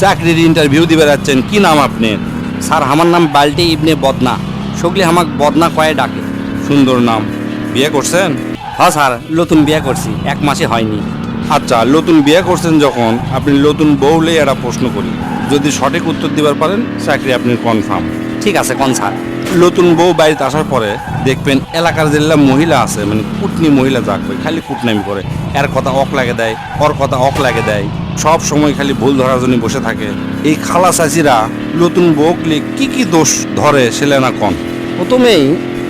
চাকরির ইন্টারভিউ দিবে যাচ্ছেন। কি নাম আপনি? স্যার আমার নাম বাল্টি ইবনে বদনা। সগলি আমাক বদনা কয়ে ডাকে। সুন্দর নাম। বিয়ে করছেন? হ্যাঁ স্যার নতুন বিয়ে করছি। এক মাসে হয়নি। আচ্ছা নতুন বিয়ে করছেন যখন আপনি নতুন বউ বউলে একটা প্রশ্ন করি। যদি সঠিক উত্তর দিবার পারেন চাকরি আপনি কনফার্ম ঠিক আছে কোন স্যার? নতুন বউ বাড়িতে আসার পরে দেখবেন এলাকার যেগুলা মহিলা আছে মানে কুটনি মহিলা যাক খালি কুটনামি করে। এর কথা অক লাগে দেয় ওর কথা অক লাগে দেয়। সব সময় খালি ভুল ধরার জন্য বসে থাকে। এই খালা চাচিরা নতুন বউকলে কি কি দোষ ধরে সেলে না কন? প্রথমেই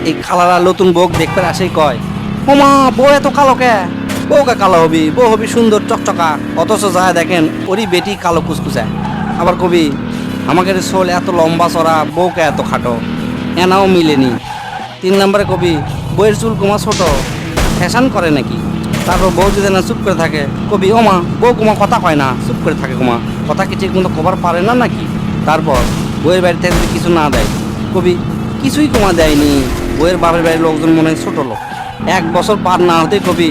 এই খালারা নতুন বউক দেখতে আসেই কয় ওমা বউ এত কালো কে? বউকে কালো হবি, বউ হবি সুন্দর চকচকা, অথচ যা দেখেন ওরই বেটি কালো কুচকুচা। আবার কবি, আমাকে শোল, এত লম্বা চড়া, বউকে এত খাটো, এনাও মিলেনি। তিন নম্বরে কবি বইয়ের চুল কুমা ছোট, ফ্যাশন করে নাকি? তারপর বউ যদি না চুপ করে থাকে, কবি, ওমা, বউ কুমা কথা কয় না। চুপ করে থাকে কুমা। কথা কি ঠিক মতো কবার পারে না নাকি? তারপর বইয়ের বাড়ি থেকে যদি কিছু না দেয়, কবি, কিছুই কমা দেয়নি। বইয়ের বাপের বাড়ির লোকজন মনে হয় ছোটো লোক। এক বছর পার না হতেই কবি,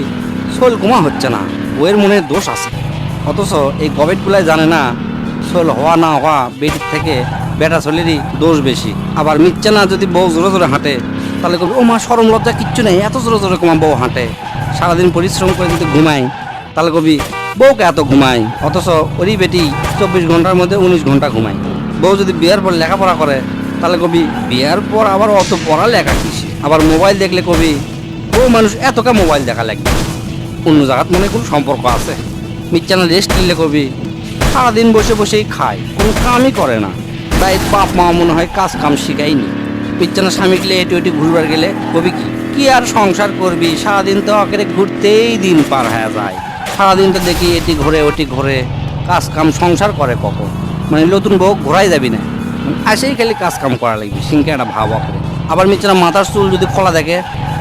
শোল কমা হচ্ছে না। বইয়ের মনে দোষ আছে। অথচ এই গভেটগুলাই জানে না, শোল হওয়া না হওয়া বেটির থেকে বেটা ছেলেরই দোষ বেশি। আবার মিথ্যা না যদি বউ জোরে জোরে হাঁটে তাহলে ও মা সরম লজ্জা, কিচ্ছু নেই। এত জোরে জোরে কমা বউ হাঁটে। সারাদিন পরিশ্রম করে যদি ঘুমায় তাহলে কবি, বউকে এত ঘুমায় অথচ ওরই বেটি চব্বিশ ঘণ্টার মধ্যে উনিশ ঘণ্টা ঘুমায়। বউ যদি বিয়ার পর লেখাপড়া করে, তাহলে কবি, বিয়ার পর আবার অত পড়া লেখা কিসে আবার মোবাইল দেখলে কবি ও মানুষ এতটা মোবাইল দেখা লাগবে। অন্য জায়গাত মনে কোনো সম্পর্ক আছে? মিচ্ছানা রেস্ট নিলে কবি, সারাদিন বসে বসেই খায়। কোনো কামই করে না। তাই বাপ মা মনে হয় কাজ কাম শিখাইনি মিচ্ছানা স্বামী গেলে এটি ওটি ঘুরবার গেলে কবি কি? আর সংসার করবি? সারাদিন তো আগে ঘুরতেই দিন পার হয়ে যায়। সারাদিন তো দেখি এটি ঘোরে, ওটি ঘোরে। কাজ কাম সংসার করে কখন? মানে নতুন বউ ঘোরাই যাবি না। আসেই খালি কাজ কাম করা লাগবে সিংকে একটা ভাব আবার মিচ্ছানা মাথার চুল যদি খোলা দেখে,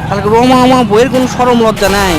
তাহলে রোমা আমার বইয়ের কোনো সরম লজ্জা নাই?